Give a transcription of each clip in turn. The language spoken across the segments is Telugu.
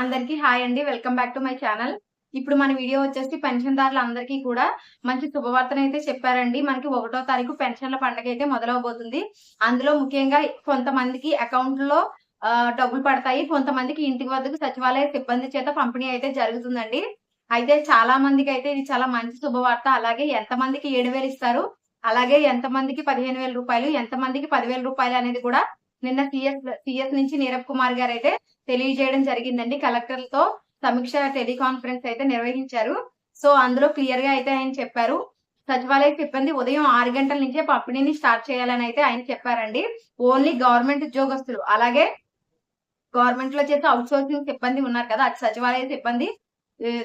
అందరికీ హాయ్ అండి. Welcome back to my channel. ఇప్పుడు మన వీడియో వచ్చేసి పెన్షన్దారులు అందరికీ కూడా మంచి శుభవార్తను అయితే చెప్పారండి. మనకి ఒకటో తారీఖు పెన్షన్ల పండుగ అయితే మొదలవబోతుంది. అందులో ముఖ్యంగా కొంతమందికి అకౌంట్లో డబ్బులు పడతాయి. కొంతమందికి ఇంటి వద్దకు సచివాలయ సిబ్బంది చేత పంపిణీ అయితే జరుగుతుందండి. అయితే చాలా మందికి అయితే ఇది చాలా మంచి శుభవార్త. అలాగే ఎంత మందికి ఏడు వేలు ఇస్తారు? అలాగే ఎంత మందికి పదిహేను వేల రూపాయలు? ఎంత మందికి పదివేల రూపాయలు అనేది కూడా నిన్న సిఎస్ సిఎస్ నుంచి నీరబ్ కుమార్ గారు అయితే తెలియజేయడం జరిగిందండి. కలెక్టర్లతో సమీక్ష టెలికాన్ఫరెన్స్ అయితే నిర్వహించారు. సో అందులో క్లియర్గా అయితే ఆయన చెప్పారు. సచివాలయ సిబ్బంది ఉదయం ఆరు గంటల నుంచే పంపిణీని స్టార్ట్ చేయాలని అయితే ఆయన చెప్పారండి. ఓన్లీ గవర్నమెంట్ ఉద్యోగస్తులు అలాగే గవర్నమెంట్లో చేసే అవుట్ సోర్సింగ్ సిబ్బంది ఉన్నారు కదా అది సచివాలయ సిబ్బంది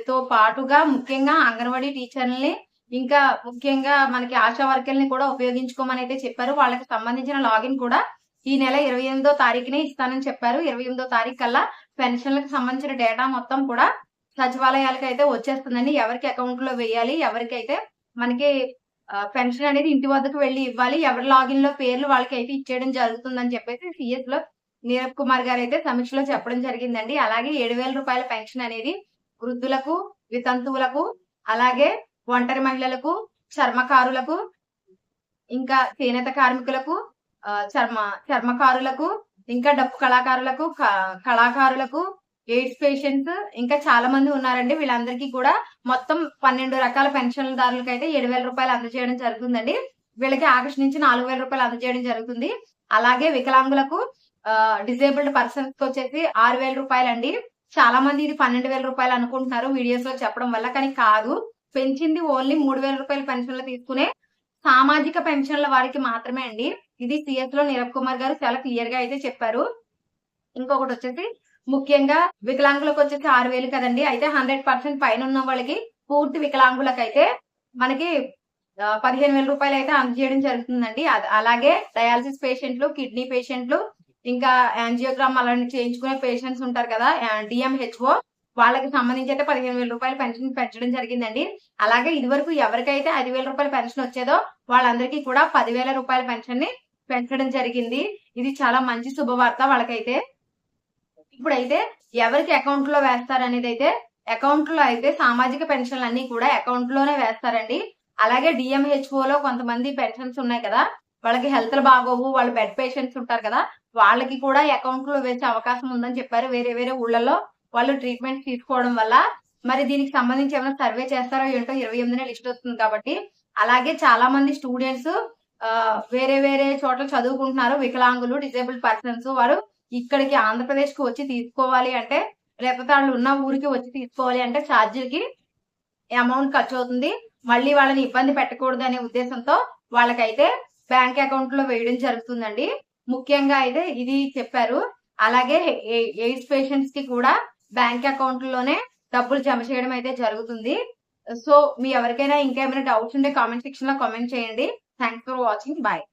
తో పాటుగా ముఖ్యంగా అంగన్వాడీ టీచర్లని ఇంకా ముఖ్యంగా మనకి ఆశా వర్కర్ని కూడా ఉపయోగించుకోమని అయితే చెప్పారు. వాళ్ళకి సంబంధించిన లాగిన్ కూడా ఈ నెల ఇరవై ఎనిమిదో తారీఖునే ఇస్తానని చెప్పారు. ఇరవై ఎనిమిదో తారీఖు కల్లా పెన్షన్లకు సంబంధించిన డేటా మొత్తం కూడా సచివాలయాలకు అయితే వచ్చేస్తుందండి. ఎవరికి అకౌంట్లో వేయాలి ఎవరికైతే మనకి పెన్షన్ అనేది ఇంటి వద్దకు వెళ్ళి ఇవ్వాలి ఎవరి లాగిన్లో పేర్లు వాళ్ళకి అయితే ఇచ్చేయడం జరుగుతుందని చెప్పేసి సిఎస్లో నీరబ్ కుమార్ గారు అయితే సమీక్షలో చెప్పడం జరిగిందండి. అలాగే ఏడు వేల రూపాయల పెన్షన్ అనేది వృద్ధులకు వితంతువులకు అలాగే ఒంటరి మహిళలకు చర్మకారులకు ఇంకా చేనేత కార్మికులకు చర్మ చర్మకారులకు ఇంకా డప్పు కళాకారులకు కళాకారులకు ఎయిడ్స్ పేషెంట్స్ ఇంకా చాలా మంది ఉన్నారండి. వీళ్ళందరికీ కూడా మొత్తం పన్నెండు రకాల పెన్షన్దారులకు అయితే ఏడు వేల రూపాయలు అందజేయడం జరుగుతుందండి. వీళ్ళకి ఆకర్షించి నుంచి నాలుగు వేల రూపాయలు అందజేయడం జరుగుతుంది. అలాగే వికలాంగులకు డిజేబుల్డ్ పర్సన్స్కి వచ్చేసి ఆరు వేల రూపాయలు అండి చాలా మంది ఇది పన్నెండు వేల రూపాయలు అనుకుంటున్నారు వీడియోస్లో చెప్పడం వల్ల కానీ కాదు. పెంచింది ఓన్లీ మూడు వేల రూపాయల పెన్షన్లు తీసుకునే సామాజిక పెన్షన్ల వారికి మాత్రమే అండి. ఇది సిఎస్లో నీరబ్ కుమార్ గారు చాలా క్లియర్గా అయితే చెప్పారు. ఇంకొకటి వచ్చేసి ముఖ్యంగా వికలాంగులకు వచ్చేసి ఆరు వేలు కదండి. అయితే హండ్రెడ్ పర్సెంట్ పైన ఉన్న వాళ్ళకి పూర్తి వికలాంగులకైతే అయితే మనకి పదిహేను వేల రూపాయలు అయితే అందజేయడం జరుగుతుందండి. అలాగే డయాలసిస్ పేషెంట్లు కిడ్నీ పేషెంట్లు ఇంకా యాంజియోగ్రామ్ అలాంటి చేయించుకునే పేషెంట్స్ ఉంటారు కదా డిఎంహెచ్ఓ వాళ్ళకి సంబంధించి అయితే పదిహేను వేల రూపాయలు పెన్షన్ పెంచడం జరిగిందండి. అలాగే ఇదివరకు ఎవరికైతే ఐదు వేల రూపాయల పెన్షన్ వచ్చేదో వాళ్ళందరికీ కూడా పదివేల రూపాయల పెన్షన్ని పెంచడం జరిగింది. ఇది చాలా మంచి శుభవార్త వాళ్ళకైతే. ఇప్పుడైతే ఎవరికి అకౌంట్లో వేస్తారు అనేది అయితే అకౌంట్లో అయితే సామాజిక పెన్షన్లు అన్ని కూడా అకౌంట్లోనే వేస్తారండి. అలాగే డిఎంహెచ్ఓ లో కొంతమంది పెన్షన్స్ ఉన్నాయి కదా వాళ్ళకి హెల్త్ బాగోవు వాళ్ళు బెడ్ పేషెంట్స్ ఉంటారు కదా వాళ్ళకి కూడా అకౌంట్లో వేసే అవకాశం ఉందని చెప్పారు. వేరే వేరే ఊళ్ళలో వాళ్ళు ట్రీట్మెంట్ తీసుకోవడం వల్ల మరి దీనికి సంబంధించి ఏమైనా సర్వే చేస్తారో ఏంటో ఇరవై ఎనిమిదిన లిస్ట్ వస్తుంది కాబట్టి అలాగే చాలా మంది స్టూడెంట్స్ వేరే వేరే చోట్ల చదువుకుంటున్నారు. వికలాంగులు డిజేబుల్ పర్సన్స్ వారు ఇక్కడికి ఆంధ్రప్రదేశ్కు వచ్చి తీసుకోవాలి అంటే లేకపోతే వాళ్ళు ఉన్న ఊరికి వచ్చి తీసుకోవాలి అంటే ఛార్జీలకి అమౌంట్ ఖర్చు అవుతుంది మళ్ళీ వాళ్ళని ఇబ్బంది పెట్టకూడదు అనే ఉద్దేశంతో వాళ్ళకైతే బ్యాంక్ అకౌంట్లో వేయడం జరుగుతుందండి. ముఖ్యంగా అయితే ఇది చెప్పారు. అలాగే ఎయిడ్స్ పేషెంట్స్కి కూడా బ్యాంక్ అకౌంట్లోనే డబ్బులు జమ చేయడం అయితే జరుగుతుంది. సో మీ ఎవరికైనా ఇంకేమైనా డౌట్స్ ఉంటే కామెంట్ సెక్షన్లో కామెంట్ చేయండి. Thanks for watching bye